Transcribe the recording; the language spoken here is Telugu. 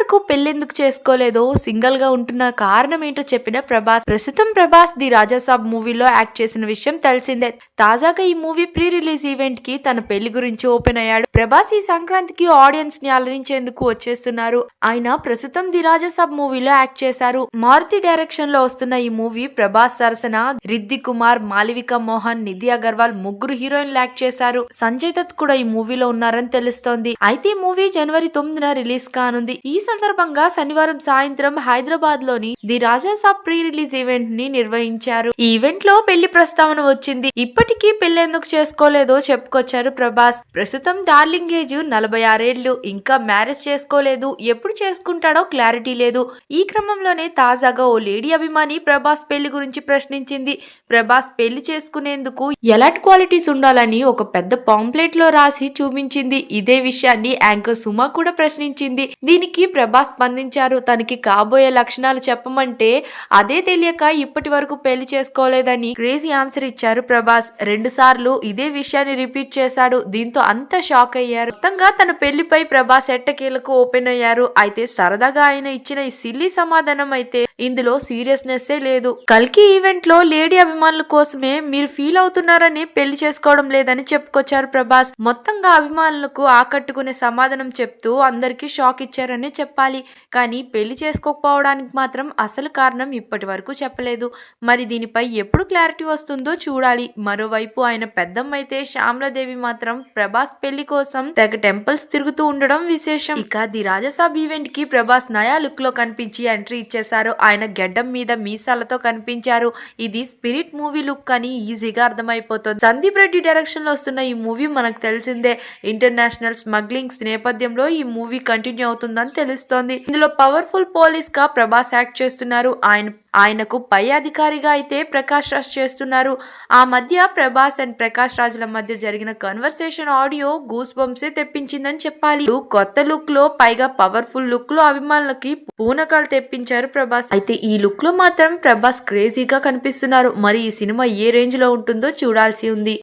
వరకు పెళ్ళెందుకు చేసుకోలేదో సింగిల్గా ఉంటున్న కారణం ఏంటో చెప్పిన ప్రభాస్. ప్రస్తుతం ప్రభాస్ ది రాజాసాబ్ మూవీలో యాక్ట్ చేసిన విషయం తెలిసిందే. తాజాగా ఈ మూవీ ప్రీ రిలీజ్ ఈవెంట్కి తన పెళ్ళి గురించి ఓపెన్ అయ్యాడు. ప్రభాస్ ఈ సంక్రాంతికి ఆడియన్స్ని అలరించేందుకు వచ్చేస్తున్నారు. ఆయన ప్రస్తుతం ది రాజాసాబ్ మూవీలో యాక్ట్ చేశారు. మారుతి డైరెక్షన్లో వస్తున్న ఈ మూవీ ప్రభాస్ సరసన రిద్ది కుమార్ మాలవిక మోహన్ నిధి అగర్వాల్ ముగ్గురు హీరోయిన్లు యాక్ట్ చేశారు. సంజయ్ దత్ కూడా ఈ మూవీలో ఉన్నారని తెలుస్తోంది. అయితే ఈ మూవీ జనవరి తొమ్మిదిన రిలీజ్ కానుంది. ఈ సందర్భంగా శనివారం సాయంత్రం హైదరాబాద్లోని ది రాజాసాబ్ ప్రీ రిలీజ్ ఈవెంట్ని నిర్వహించారు. ఈ ఈవెంట్లో పెళ్ళి ప్రస్తావన వచ్చింది. ఇప్పటికీ పెళ్ళెందుకు చేసుకోలేదో చెప్పుకొచ్చారు ప్రభాస్. ప్రస్తుతం డార్లింగ్ ఏజ్ నలభై ఆరేళ్ళు ఇంకా మ్యారేజ్ చేసుకోలేదు. ఎప్పుడు చేసుకుంటాడో క్లారిటీ లేదు. ఈ క్రమంలోనే తాజాగా ఓ లేడీ అభిమాని ప్రభాస్ పెళ్ళి గురించి ప్రశ్నించింది. ప్రభాస్ పెళ్ళి చేసుకునేందుకు ఎలాంటి క్వాలిటీస్ ఉండాలని ఒక పెద్ద పాంప్లెట్లో రాసి చూపించింది. ఇదే విషయాన్ని యాంకర్ సుమ కూడా ప్రశ్నించింది. దీనికి ప్రభాస్ స్పందించారు. తనకి కాబోయే లక్షణాలు చెప్పమంటే అదే తెలియక ఇప్పటి వరకు పెళ్ళి చేసుకోలేదని క్రేజీ ఆన్సర్ ఇచ్చారు ప్రభాస్. రెండు సార్లు ఇదే విషయాన్ని రిపీట్ చేశాడు. దీంతో అంత షాక్ అయ్యారు. మొత్తంగా తన పెళ్ళిపై ప్రభాస్ ఎట్టకేలకు ఓపెన్ అయ్యారు. అయితే సరదాగా ఆయన ఇచ్చిన ఈ సిల్లీ సమాధానం అయితే ఇందులో సీరియస్నెస్ లేదు. కల్కి ఈవెంట్లో లేడీ అభిమానుల కోసమే మీరు ఫీల్ అవుతున్నారని పెళ్ళి చేసుకోవడం లేదని చెప్పుకొచ్చారు ప్రభాస్. మొత్తంగా అభిమానులకు ఆకట్టుకునే సమాధానం చెప్తూ అందరికీ షాక్ ఇచ్చారని చెప్పాలి. కానీ పెళ్ళి చేసుకోకపోవడానికి మాత్రం అసలు కారణం ఇప్పటి వరకు చెప్పలేదు. మరి దీనిపై ఎప్పుడు క్లారిటీ వస్తుందో చూడాలి. మరోవైపు ఆయన పెద్దమ్మ అయితే శ్యామలాదేవి మాత్రం ప్రభాస్ పెళ్ళి కోసం తెగ టెంపుల్స్ తిరుగుతూ ఉండడం విశేషం. ఇక ది రాజసాబ్ ఈవెంట్కి ప్రభాస్ నయా లుక్లో కనిపించి ఎంట్రీ ఇచ్చేశారు. ఆయన గెడ్డం మీద మీసాలతో కనిపించారు. ఇది స్పిరిట్ మూవీ లుక్ అని ఈజీగా అర్థమైపోతుంది. సందీప్ రెడ్డి డైరెక్షన్లో వస్తున్న ఈ మూవీ మనకు తెలిసిందే. ఇంటర్నేషనల్ స్మగ్లింగ్స్ నేపథ్యంలో ఈ మూవీ కంటిన్యూ అవుతుందని తెలుస్తోంది ఇందులో పవర్ఫుల్ పోలీస్గా ప్రభాస్ యాక్ట్ చేస్తున్నారు. ఆయన ఆయనకు పై అధికారిగా అయితే ప్రకాష్ రాజ్ చేస్తున్నారు. ఆ మధ్య ప్రభాస్ అండ్ ప్రకాష్ రాజ్ల మధ్య జరిగిన కన్వర్సేషన్ ఆడియో గూస్ బంప్సే తెప్పించిందని చెప్పాలి. కొత్త లుక్లో పైగా పవర్ఫుల్ లుక్లో అభిమానులకి పూనకాలు తెప్పించారు ప్రభాస్. అయితే ఈ లుక్లో మాత్రం ప్రభాస్ క్రేజీగా కనిపిస్తున్నారు. మరి ఈ సినిమా ఏ రేంజ్లో ఉంటుందో చూడాల్సి ఉంది.